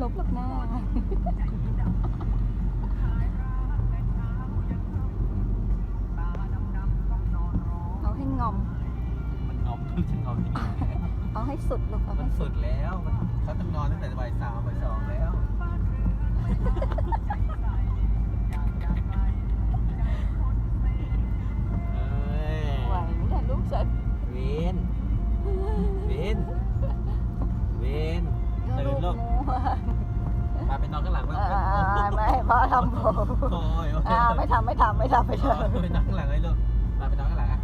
เอาให้งอม มันงอมมันจะงอมจริงเอาให้สุดลูกเอาๆมัให้นสุสุดดแล้วมันเขาต้องนอนตั้ง กกงูอะมาไปนอนข้างหลังบ้างอ่ไม่พ่อทำผมโอ้ยโอ้ยอ่าไม่ทำไม่ทำไม่ทำไม่ทไปนอนข้างหลังเลยลูกมาไปนอนข้างหลังอะ